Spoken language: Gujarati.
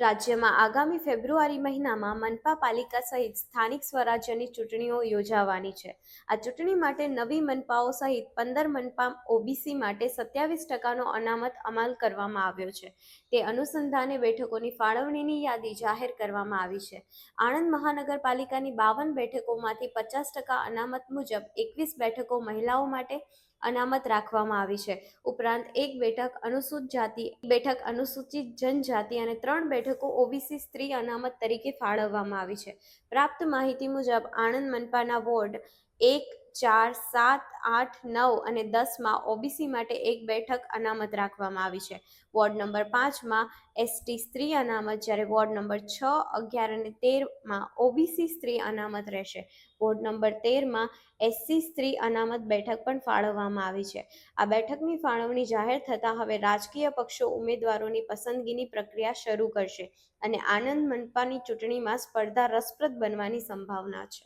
રાજ્યમાં આગામી ફેબ્રુઆરી મહિનામાં મનપા પાલિકા સહિત સ્થાનિક સ્વરાજ્યની ચૂંટણીઓ યોજાવાની છે. આ ચૂંટણી માટે નવી મનપાઓ સહિત પંદર મનપા ઓબીસી માટે સત્યાવીસ ટકાનો અનામત અમલ કરવામાં આવ્યો છે. તે અનુસંધાને બેઠકોની ફાળવણીની યાદી જાહેર કરવામાં આવી છે. આણંદ મહાનગરપાલિકાની બાવન બેઠકોમાંથી પચાસ ટકા અનામત મુજબ એકવીસ બેઠકો મહિલાઓ માટે અનામત રાખવામાં આવી છે. ઉપરાંત એક બેઠક અનુસૂચિત જાતિ, બેઠક અનુસૂચિત જનજાતિ અને ત્રણ બેઠકો ઓબીસી સ્ત્રી અનામત તરીકે ફાળવવામાં આવી છે. પ્રાપ્ત માહિતી મુજબ આણંદ મનપાના વોર્ડ એક ચાર, સાત, આઠ, નવ અને દસમાં ઓબીસી માટે એક બેઠક અનામત રાખવામાં આવી છે. વોર્ડ નંબર પાંચમાં એસટી સ્ત્રી અનામત, જ્યારે વોર્ડ નંબર છ, અગિયાર અને તેરમાં ઓબીસી સ્ત્રી અનામત રહેશે. વોર્ડ નંબર તેરમાં એસસી સ્ત્રી અનામત બેઠક પણ ફાળવવામાં આવી છે. આ બેઠકની ફાળવણી જાહેર થતાં હવે રાજકીય પક્ષો ઉમેદવારોની પસંદગીની પ્રક્રિયા શરૂ કરશે અને આનંદ મનપાની ચૂંટણીમાં સ્પર્ધા રસપ્રદ બનવાની સંભાવના છે.